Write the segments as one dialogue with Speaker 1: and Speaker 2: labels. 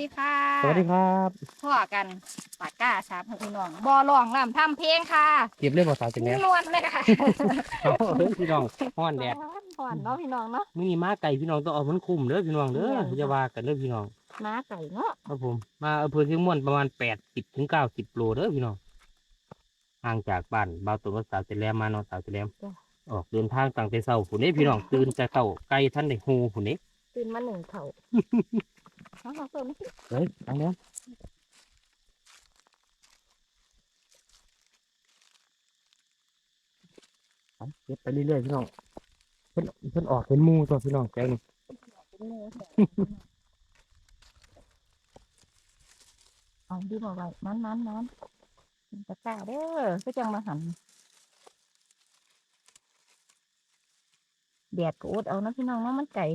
Speaker 1: ดีค่ะ
Speaker 2: สวัสดีครับ
Speaker 1: พ่อกันปากก้าสามพี่น้องบอลองลำทำเพลงค่ะ
Speaker 2: เก็บเรื่องภาษาจังแล้ว
Speaker 1: นวลเลยค่ะ
Speaker 2: เอาเฮ้ยพี่น้องฮ้อนแดด
Speaker 1: ผ่อนเนาะพี่น้องเนาะ
Speaker 2: มื้อนี้มาไก่พี่น้องต้องเอามันคุ้มเด้อพี่น้องเด้อ
Speaker 1: แม่นค่ะ
Speaker 2: อย่าว่ากันเด้อพี่น้อง
Speaker 1: ม้าไก่เนาะ
Speaker 2: ครับผมมาอำเภอเชียงม่วนประมาณ80ถึง90โลเด้อพี่น้องห่างจากบ้านบ่าวตุนกับสาวเจแลมมาเนาะสาวเจแลมออกเดินทางตั้งแต่เช้าพุ่นนี้พี่น้องตื่นแต่เช้าไก่ท่านได้ฮู้พุ่นนี้
Speaker 1: ตื่นมาหนึ่งเข่า เอาเอาตัวนี้
Speaker 2: เฮ้ยทางนี้เอาเก็บไปเรื่อยๆพี่น้องเพิ่นเพิ่นออกเป็นมูตัวพี่น้องแกนี่
Speaker 1: เอาดีมาไว้มันมันมันตะกร้าเด้อก็จังมาหันแดดก็อดเอานะพี่น้องเนาะมันไก่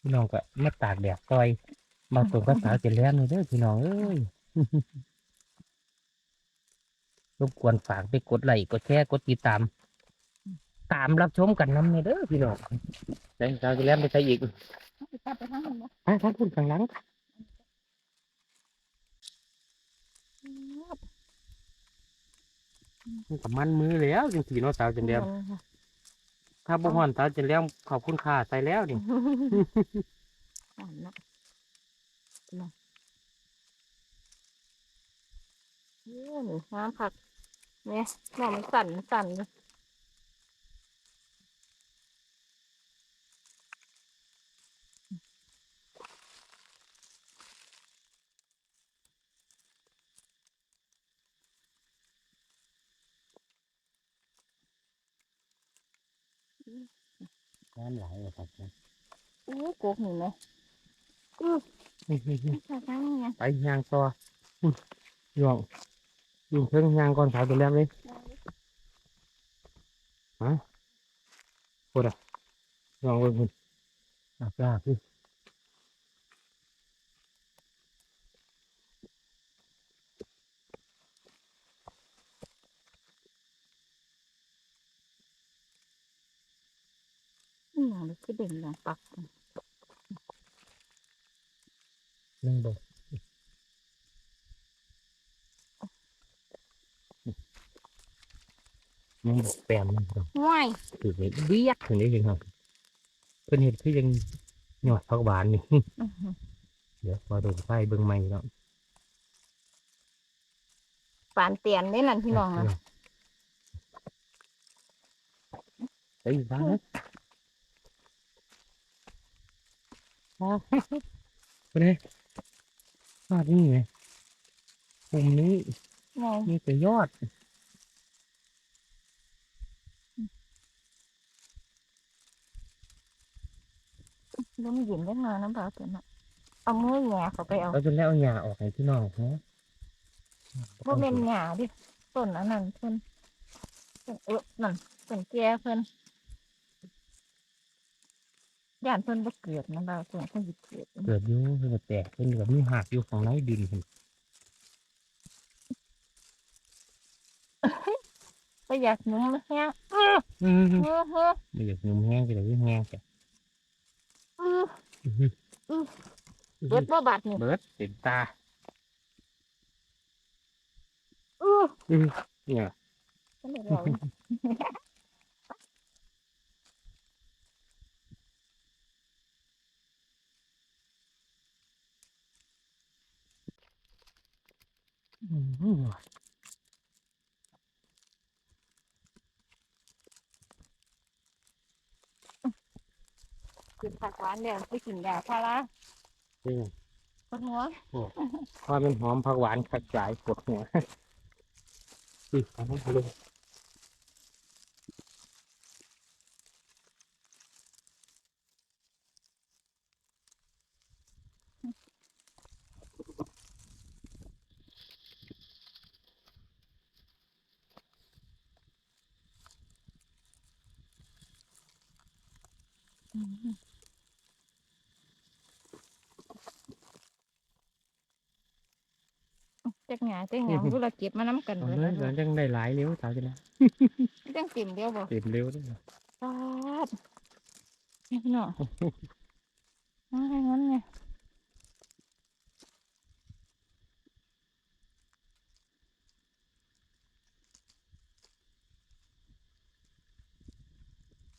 Speaker 2: พี่น้องก็มาตากแดดซอยมาส่งภาษาเจริญเลยเด้อพี่น้องเอ้ยรบกวนฝากไปกดไลค์กดแชร์กดติดตาม ตามรับชมกันนำเลยเด้อพี่น้องได้สาวเจริญไปใส่อีก
Speaker 1: ไปจับไปทางนั้นนะ
Speaker 2: ไปทางคุณข้างหลังมันกับมันมือแล้วจริงๆเนาะสาวเจริญ ถ้าบุหอนตาจะแล้วขอบคุณค่าใส่แล้วนี่
Speaker 1: อ่อนนะนะเยี่ยมน้ำผักเนี่ยหน่อมันสั่นสั่นเลย
Speaker 2: น้ำไหลเลยครับ
Speaker 1: อู้โกกหนึ่งเลยอู้ผักน้ำไง
Speaker 2: ไปยางต่ออุ้ยพี่น้องอยู่เพิ่งยางก่อนสาวเจริญเลยลองไปคุณอาปลาพี่
Speaker 1: อืมมันคือเด่นอย่างปัก
Speaker 2: นึ่งบกนึ่งบกแปมมันครับ
Speaker 1: ว้าย
Speaker 2: ถือไว้เบี้ยถึงได้ยังครับเพิ่นเห็ดคือยังหยอดผักหวานนี่
Speaker 1: อื้อหือ
Speaker 2: เดี๋ยวมาดูไฟเบิ่งใหม่แล้ว
Speaker 1: ปานเตียนได้นั่นพี่น้องนะ
Speaker 2: เฮ้ย บ้างนะไปเลยยอดนี่ไงปุ่มนี้
Speaker 1: ไง
Speaker 2: มีแต่ยอด
Speaker 1: แล้วมันหยินได้มาน้ำปลาตัวน่ะเอามือแหย่เขาไปเอา
Speaker 2: เราจะแล้วเอาหญ้าออกให้พี่น้องเนาะ
Speaker 1: บ่เป็นหญ้าดิต้นอันนั้นเพิ่นเพิ่นเออนั่นต้นแก่เพิ่น ย่านเพิ่นบ่เกิดนะบ่าวเพิ่นเพิ่นสิเกิด
Speaker 2: เกิดอยู่เกิดแตกเป็นแบบมีหักอยู่ของไร้ดินพุ่น
Speaker 1: ก็อยากหนุ่มแห้งอื้อ
Speaker 2: อืม
Speaker 1: อื้ออื้อ
Speaker 2: ไม่อยากนุ่มแห้งก็เลยแห้งจ้ะ
Speaker 1: อื้อเบิดบ่บาดนี่
Speaker 2: เบิดเต็มตา
Speaker 1: อื้อ
Speaker 2: เนี่ย
Speaker 1: เพิ่นได้เรา กินผักหวานแล้วไปกินยาพารา
Speaker 2: จริง
Speaker 1: ปวดหัว
Speaker 2: ความเป็นหอมผักหวานขัดสายปวดหัวสิเอาให้ดู
Speaker 1: จักหงาจักหงาบ่รู้ละเก็บมาน้ำกัน
Speaker 2: ตอ
Speaker 1: นนั้น
Speaker 2: หลังจังได้หลายเลี้ยวสาวจังนะ
Speaker 1: จังเต็มเดียวบ่
Speaker 2: เต็มเลี้ยวด้วยเหรอ
Speaker 1: ปาดเห็นเนาะมาให้งั้นไง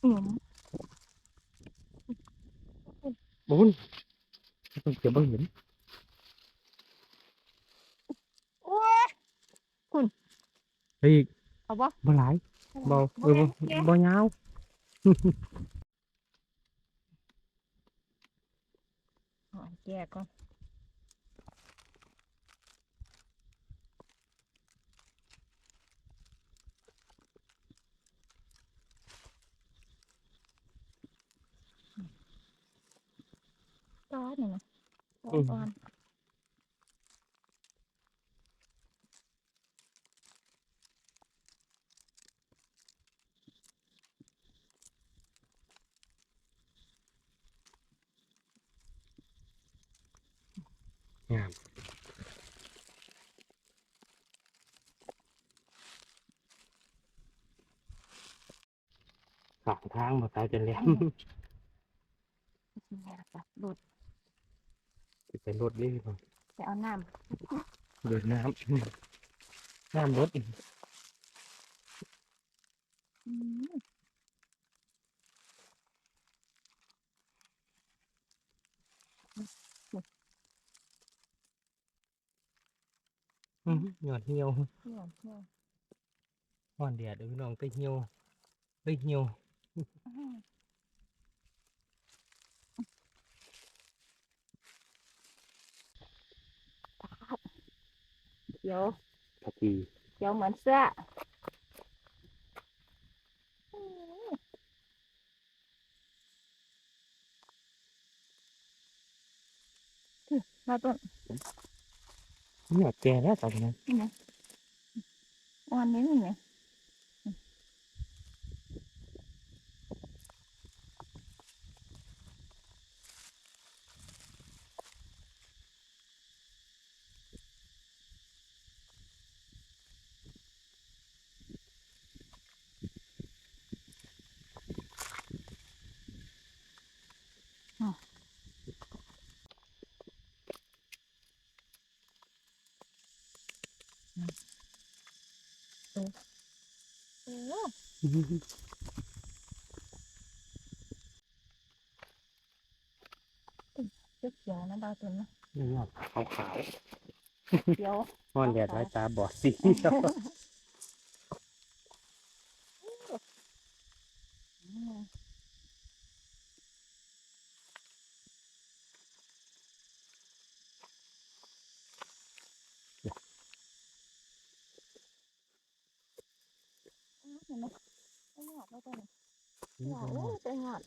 Speaker 1: อืม
Speaker 2: บุญต้องเก็บบ่เห็น
Speaker 1: โอ้ย
Speaker 2: เฮ้ย
Speaker 1: เอาบ่
Speaker 2: บ่ หลายบ่เออบ่
Speaker 1: แม่น
Speaker 2: บ่ยาว
Speaker 1: เอาแก่ก่อนตอนนี่นะตอน
Speaker 2: งามขางทางบ่ตายจนแหลม
Speaker 1: แม่จับดูด
Speaker 2: สิ ไปรถนี่บ่
Speaker 1: ไปเอาน้
Speaker 2: เดือดน้ำน้ำรถำ
Speaker 1: อืม
Speaker 2: อื้อหือยอดเหี่ยว
Speaker 1: เหี่ยวเหี่ยว
Speaker 2: ฮ้อนแดดเด้อพี่น้องไปเหี่ยวไปเหี่ยว
Speaker 1: อื้อเขียว
Speaker 2: พอดี
Speaker 1: เขียวเหมือนเสื้ออืมมาต้น
Speaker 2: เนี่ยแก่แล้วตอนนี้
Speaker 1: นี่ไงอ่อนนี้นี่ไง โอ้เขียวๆนะบาต้นนะ
Speaker 2: นี่ยอดขาวขาว
Speaker 1: เขียว
Speaker 2: ๆฮ้อนแดดไว้ตาบอดสิ
Speaker 1: อืม เห็นไหมไอ้หยอดแล้วตัวนี้หยอดโอ้ยเป็นหยอด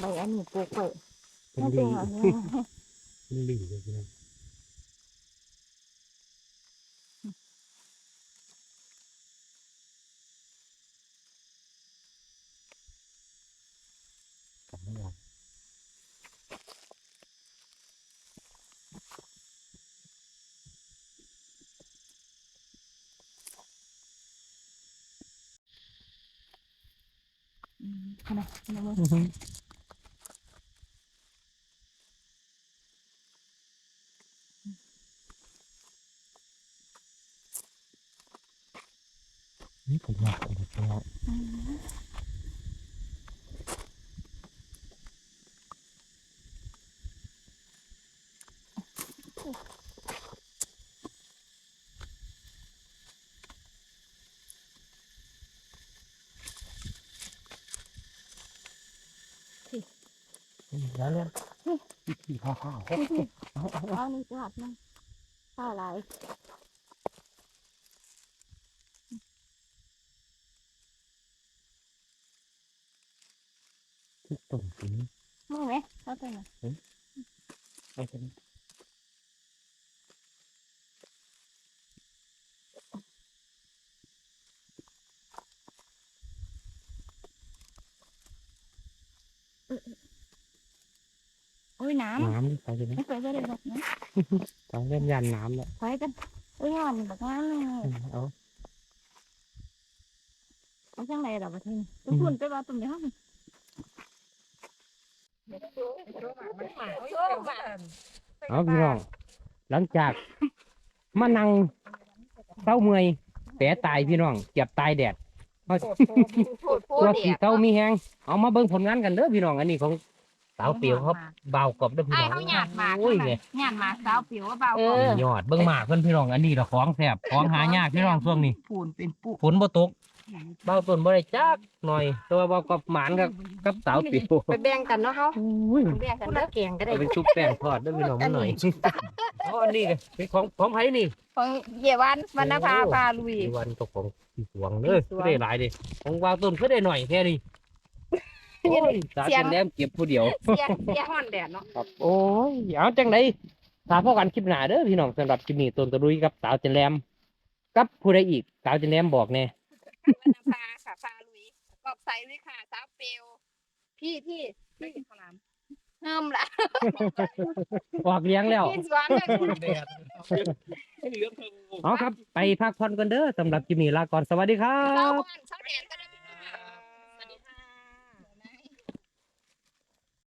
Speaker 1: ใบอันนี้ปลูกไว้
Speaker 2: เป็น
Speaker 1: น
Speaker 2: ลี
Speaker 1: เป็นอย่างนี้
Speaker 2: เป็นลีเลยพี่น้องไม่ได้
Speaker 1: อืมเอามาเอามา
Speaker 2: อื้นี่ผมอยากเอาไปแล้ว
Speaker 1: อืมสิ
Speaker 2: แล้วเนี่ยขี่ข้าวข้าว
Speaker 1: นี่สิ
Speaker 2: เอาเอาเอา
Speaker 1: เอานี่จอดมันข้าวไหลาย
Speaker 2: ที่ต้นกิน
Speaker 1: มึงไหมเอาตัวน่ะ
Speaker 2: ไปกัน
Speaker 1: อุ้ยน้
Speaker 2: น้ำไปเลยำนะ
Speaker 1: ไม่ไปก็ได้หรอกนะ
Speaker 2: ต้องเล่นยันน้ำแล้ว
Speaker 1: ไปกันเอ้ยงอนแบบนั้นเลย
Speaker 2: เอา
Speaker 1: เอาจังไรดอกประเทศทุกคนไปว่าตุ่มในห้อง
Speaker 2: เอาพี่น้องหลังจากมานั่งเศร้าเมื่อยแผลตายพี่น้องเจ็บตายแดดเอาตัวสีเต้ามีแหงเอามาเบิ่งผลงานกันเด้อพี่น้องอันนี้ของ สาวเปียวเขาเบากรอบเด้อพี่
Speaker 1: ไอ้
Speaker 2: น้อง
Speaker 1: เขาหยาดหมาก
Speaker 2: โอ้ยเนี่ย
Speaker 1: หยาดหมากสาวผิวว่าเบา
Speaker 2: เออ ยอดเบิ่งหมากเพิ่นพี่น้องอันนี้ละของแซ่บของหายากพี่น้องช่วงนี้
Speaker 1: ปูนเป็นปุ
Speaker 2: ฝนบ่ตกเบาต้นบ่ได้จักหน่อยแต่ว่าเบากรอบหมานครับกับสาวเปียว
Speaker 3: ไปแบ่งกันเนาะเฮา
Speaker 2: อุ้ย
Speaker 1: แบ่งกัน
Speaker 3: ผู้
Speaker 1: เด้
Speaker 3: ละ
Speaker 1: อ
Speaker 3: แกงก็ได้
Speaker 2: เอาไปชุบแป้งทอดด้วยพี่น้องมันหน่อยอ๋ออันนี้ก็เป็นของของไผนี่
Speaker 1: ของเยวันวรรณภาพาลุย
Speaker 2: มีวันตกของพี่สวงเด้อ
Speaker 1: พี่สวง
Speaker 2: ก็ได้หลายเด้ของวาวต้นก็ได้หน่อยแค่นี้ โอ้ยสา
Speaker 1: เสียง
Speaker 2: เป็นแหลมเก็บผู้เดียว
Speaker 1: เสียเสีย
Speaker 3: ฮ้อนแดดเนาะ
Speaker 2: ครับโอ้ยเอาจังไดถ้าพอกันคลิปหน้าเด้อพี่น้องสำหรับคลิปนี้ต้นตะลุยกับสาวจันแหลมกับผู้ใดอีกสาวจันแหลมบอกแน่
Speaker 3: วรรณภาค่ะพาลุยกอบใสเลยค่ะสาวเปลวพี่พี่พี่ข้าวหลาม
Speaker 1: เฮิมละ
Speaker 2: ออกเลี้ยงแล้ว
Speaker 1: พี่สวนเลยคุณ
Speaker 2: เอาครับ ไปพักผ่อนกันเด้อสำหรับคลิปนี้ลาก่อนสวัสดีครั
Speaker 3: เช้า
Speaker 2: บ
Speaker 3: บ้านเช้าแดดก็